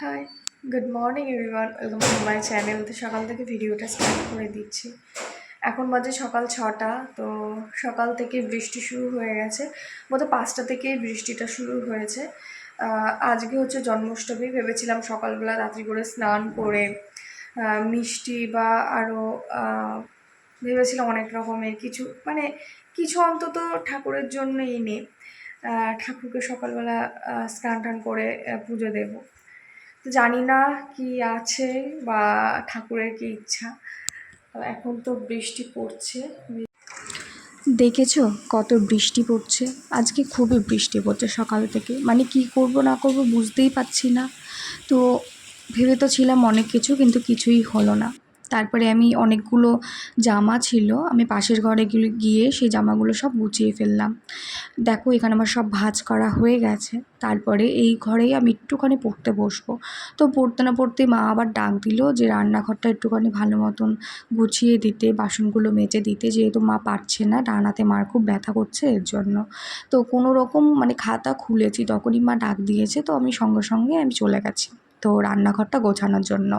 Hi good morning everyone welcome to my channel তো সকাল থেকে ভিডিওটা স্টার্ট করে দিচ্ছি। এখন বাজে সকাল ছটা, তো সকাল থেকে বৃষ্টি শুরু হয়ে গেছে। মতো পাঁচটা থেকেই বৃষ্টিটা শুরু হয়েছে। আজকে হচ্ছে জন্মাষ্টমী। ভেবেছিলাম সকালবেলা রাত্রি করে স্নান করে মিষ্টি বা আরও ভেবেছিলাম অনেক রকমের কিছু মানে কিছু অন্তত ঠাকুরের জন্যই এনে ঠাকুরকে সকালবেলা স্নান টান করে পুজো দেবো। তো জানি না কি আছে বা ঠাকুরের কি ইচ্ছা। এখন তো বৃষ্টি পড়ছে। দেখেছ কত বৃষ্টি পড়ছে? আজকে খুবই বৃষ্টি পড়ছে সকাল থেকে। মানে কি করব না করব বুঝতেই পারছি না। তো ভেবে তো ছিলাম অনেক কিছু, কিন্তু কিছুই হলো না। তারপরে আমি অনেকগুলো জামা ছিল, আমি পাশের ঘরে গিয়ে সেই জামাগুলো সব গুছিয়ে ফেললাম। দেখো এখানে আমার সব ভাঁজ করা হয়ে গেছে। তারপরে এই ঘরেই আমি একটুখানি পড়তে বসবো। তো পড়তে না পড়তেই মা আবার ডাক দিল যে, রান্নাঘরটা একটুখানি ভালো মতন গুছিয়ে দিতে, বাসনগুলো মেজে দিতে, যেহেতু মা পারছে না, ডানাতে মার খুব ব্যথা করছে এর জন্য। তো কোনো রকম মানে খাতা খুলেছি, তখনই মা ডাক দিয়েছে, তো আমি সঙ্গে সঙ্গে আমি চলে গেছি। তো রান্নাঘরটা গোছানোর জন্য।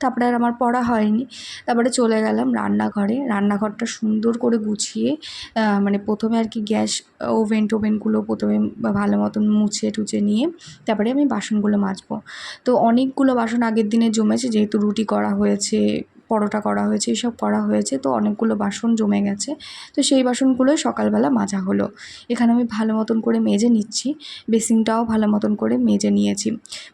তারপরে আর আমার পড়া হয়নি। তারপরে চলে গেলাম রান্নাঘরে। রান্নাঘরটা সুন্দর করে গুছিয়ে মানে প্রথমে আর কি গ্যাস ওভেন টোভেনগুলো প্রথমে ভালো মতন মুছে টুছে নিয়ে, তারপরে আমি বাসনগুলো মাজবো। তো অনেকগুলো বাসন আগের দিনে জমেছে, যেহেতু রুটি করা হয়েছে পরোটা করা হয়েছে, এসব করা হয়েছে। তো অনেকগুলো বাসন জমে গেছে। তো সেই বাসনগুলোই সকালবেলা মাজা হলো। এখানে আমি ভালো মতন করে মেজে নিচ্ছি। বেসিনটাও ভালো মতন করে মেজে নিয়েছি।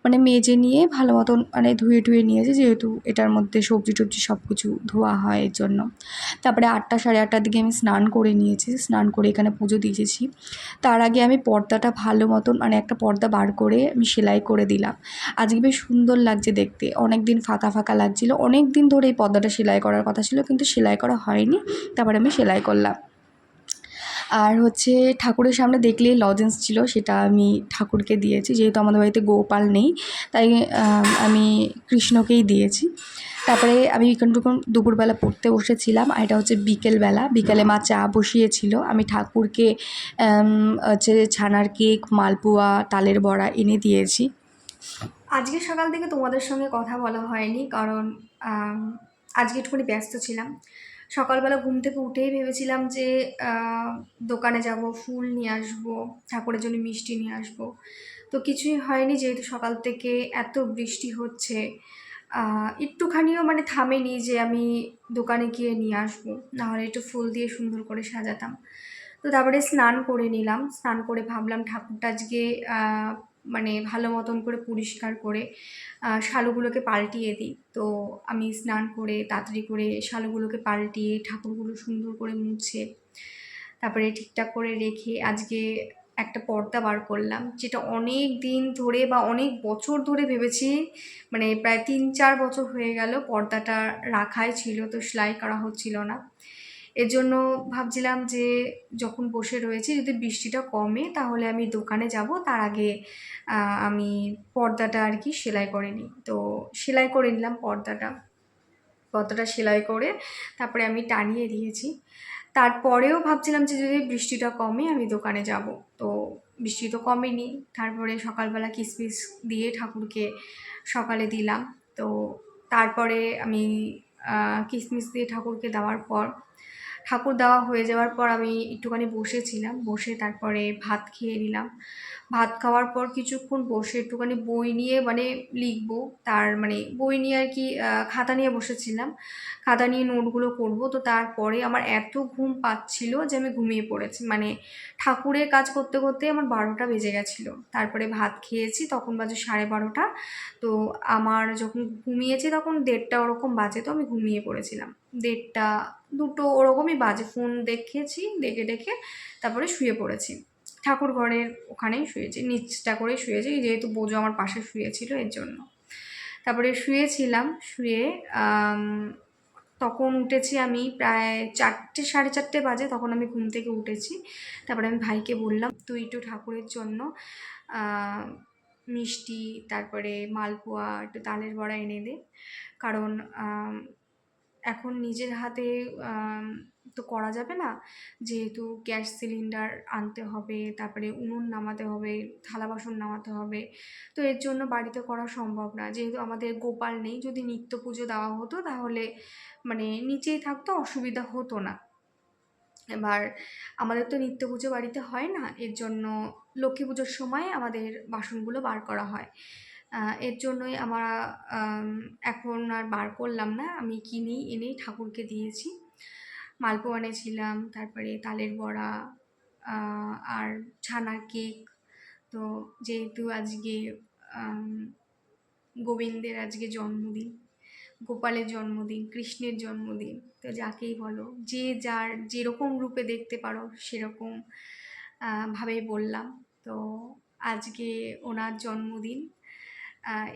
মানে মেজে নিয়ে ভালো মতন মানে ধুয়ে টুয়ে নিয়েছি, যেহেতু এটার মধ্যে সবজি টবজি সব কিছু ধোয়া হয় এর জন্য। তারপরে আটটা সাড়ে আটটার দিকে আমি স্নান করে নিয়েছি। স্নান করে এখানে পুজো দিয়েছি। তার আগে আমি পর্দাটা ভালো মতন মানে একটা পর্দা বার করে আমি সেলাই করে দিলাম। আজকে বেশ সুন্দর লাগছে দেখতে। অনেক দিন ফাঁকা ফাঁকা লাগছিল। অনেক দিন ধরে এই পর্দাটা সেলাই করার কথা ছিল, কিন্তু সেলাই করা হয়নি, তারপরে আমি সেলাই করলাম। আর হচ্ছে ঠাকুরের সামনে দেখলেই লজেন্স ছিল, সেটা আমি ঠাকুরকে দিয়েছি, যেহেতু আমাদের বাড়িতে গোপাল নেই, তাই আমি কৃষ্ণকেই দিয়েছি। তারপরে আমি এখানটুকু দুপুরবেলা পড়তে বসেছিলাম, আর এটা হচ্ছে বিকেলবেলা, বিকেলে মা চা বসিয়েছিল। আমি ঠাকুরকে হচ্ছে ছানার কেক, মালপোয়া, তালের বড়া এনে দিয়েছি। আজকে সকাল থেকে তোমাদের সঙ্গে কথা বলা হয়নি, কারণ আজকে একটুখানি ব্যস্ত ছিলাম। সকালবেলা ঘুম থেকে উঠেই ভেবেছিলাম যে দোকানে যাব, ফুল নিয়ে আসব, ঠাকুরের জন্য মিষ্টি নিয়ে আসব। তো কিছুই হয়নি যেহেতু সকাল থেকে এত বৃষ্টি হচ্ছে। একটুখানিও মানে থামেনি যে আমি দোকানে গিয়ে নিয়ে আসব, নাহলে একটু ফুল দিয়ে সুন্দর করে সাজাতাম। তো তারপরে স্নান করে নিলাম, স্নান করে ভাবলাম ঠাকুরটা আজকে মানে ভালো মতন করে পরিষ্কার করে শালুগুলোকে পাল্টিয়ে দিই। তো আমি স্নান করে, তাড়াতাড়ি করে শালুগুলোকে পাল্টিয়ে, ঠাকুরগুলো সুন্দর করে মুছে, তারপরে ঠিকঠাক করে রেখে আজকে একটা পর্দা বার করলাম, যেটা অনেক দিন ধরে বা অনেক বছর ধরে ভেবেছি মানে প্রায় তিন চার বছর হয়ে গেল পর্দাটা রাখাই ছিল, তো সেলাই করা হচ্ছিল না। এর জন্য ভাবছিলাম যে যখন বসে রয়েছি, যদি বৃষ্টিটা কমে তাহলে আমি দোকানে যাব। তার আগে আমি পর্দাটা আর কি সেলাই করে নিই। তো সেলাই করে নিলাম পর্দাটা। পর্দাটা সেলাই করে তারপরে আমি টানিয়ে দিয়েছি। তারপরেও ভাবছিলাম যে যদি বৃষ্টিটা কমে আমি দোকানে যাব। তো বৃষ্টি তো কমেনি। তারপরে সকালবেলা কিসমিস দিয়ে ঠাকুরকে সকালে দিলাম। তো তারপরে আমি কিসমিস দিয়ে ঠাকুরকে দেওয়ার পর ঠাকুর দেওয়া হয়ে যাওয়ার পর আমি একটুখানি বসেছিলাম, বসে তারপরে ভাত খেয়ে নিলাম। ভাত খাওয়ার পর কিছুক্ষণ বসে একটুখানি বই নিয়ে মানে লিখব, তার মানে বই নিয়ে আর কি খাতা নিয়ে বসেছিলাম। খাতা নিয়ে নোটগুলো করব, তো তারপরে আমার এত ঘুম পাচ্ছিল যে আমি ঘুমিয়ে পড়েছি। মানে ঠাকুরের কাজ করতে করতে আমার বারোটা বেজে গেছিল। তারপরে ভাত খেয়েছি, তখন বাজে সাড়ে বারোটা। তো আমার যখন ঘুমিয়েছি তখন দেড়টা ওরকম বাজে, তো আমি ঘুমিয়ে পড়েছিলাম। দেড়টা দুটো ওরকমই বাজে, ফোন দেখেছি, দেখে দেখে তারপরে শুয়ে পড়েছি। ঠাকুর ঘরের ওখানেই শুয়েছি, নিচটা করে শুয়েছি, যেহেতু বোঝো আমার পাশে শুয়েছিল এর জন্য। তারপরে শুয়েছিলাম, শুয়ে তখন উঠেছি আমি প্রায় চারটে, সাড়ে চারটে বাজে, তখন আমি ঘুম থেকে উঠেছি। তারপরে আমি ভাইকে বললাম, তুই একটু ঠাকুরের জন্য মিষ্টি, তারপরে মালপোয়া, একটু তালের বড়া এনে দে। কারণ এখন নিজের হাতে তো করা যাবে না। যেহেতু গ্যাস সিলিন্ডার আনতে হবে, তারপরে উনুন নামাতে হবে, থালা বাসন নামাতে হবে, তো এর জন্য বাড়িতে করা সম্ভব না। যেহেতু আমাদের গোপাল নেই, যদি নিত্য পুজো দেওয়া হতো, তাহলে মানে নিচেই থাকতো, অসুবিধা হতো না। এবার আমাদের তো নিত্য পুজো বাড়িতে হয় না, এর জন্য লক্ষ্মী পুজোর সময় আমাদের বাসনগুলো বার করা হয়। এর জন্যই আমরা আম, এখন আর বার করলাম না। আমি কিনেই এনেই ঠাকুরকে দিয়েছি। মালপোয়া এনেছিলাম তারপরে তালের বড়া আর ছানার কেক। তো যেহেতু আজকে গোবিন্দের আজকে জন্মদিন গোপালের জন্মদিন কৃষ্ণের জন্মদিন তো যাকেই বলো যে যার যেরকম রূপে দেখতে পারো সেরকম ভাবেই বললাম। তো আজকে ওনার জন্মদিন।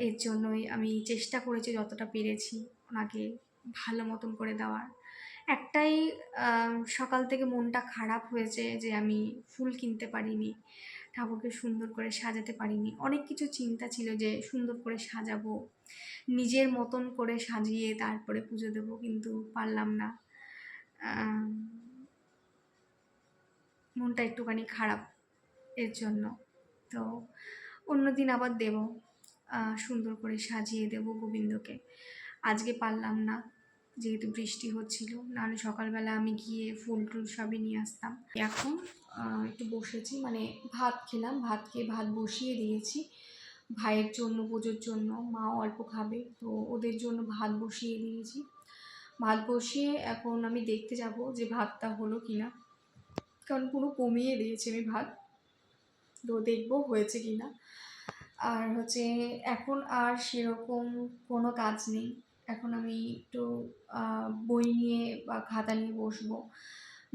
এর জন্যই আমি চেষ্টা করেছি যতটা পেরেছি ওনাকে ভালো মতন করে দেওয়ার। একটাই সকাল থেকে মনটা খারাপ হয়েছে যে আমি ফুল কিনতে পারিনি, ঠাকুরকে সুন্দর করে সাজাতে পারিনি। অনেক কিছু চিন্তা ছিল যে সুন্দর করে সাজাবো, নিজের মতন করে সাজিয়ে তারপরে পুজো দেবো, কিন্তু পারলাম না। মনটা একটুখানি খারাপ এর জন্য। তো অন্যদিন আবার দেব। সুন্দর করে সাজিয়ে দেব গোবিন্দকে। আজকে পারলাম না, যেহেতু বৃষ্টি হচ্ছিল, নাহলে সকালবেলা আমি গিয়ে ফুল টুল সবই নিয়ে আসতাম। এখন একটু বসেছি মানে ভাত খেলাম, ভাত খেয়ে ভাত বসিয়ে দিয়েছি। ভাইয়ের জন্য, পুজোর জন্য মা অল্প খাবে, তো ওদের জন্য ভাত বসিয়ে দিয়েছি। ভাত বসিয়ে এখন আমি দেখতে যাব যে ভাতটা হলো কি না কারণ পুরো কমিয়ে দিয়েছি আমি ভাত। তো দেখব হয়েছে কি না আর হচ্ছে এখন আর সেরকম কোনো কাজ নেই। এখন আমি একটু বই নিয়ে বা খাতা নিয়ে বসবো।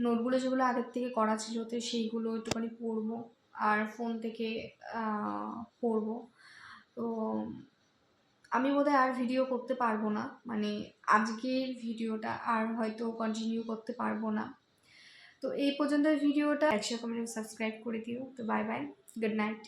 নোটগুলো যেগুলো আগের থেকে করা ছিল তো সেইগুলো একটুখানি পড়ব আর ফোন থেকে পড়ব। তো আমি বোধহয় আর ভিডিও করতে পারব না। মানে আজকের ভিডিওটা আর হয়তো কন্টিনিউ করতে পারব না। তো এই পর্যন্ত ভিডিওটা কমেন্ট সাবস্ক্রাইব করে দিও। তো বাই বাই গুড নাইট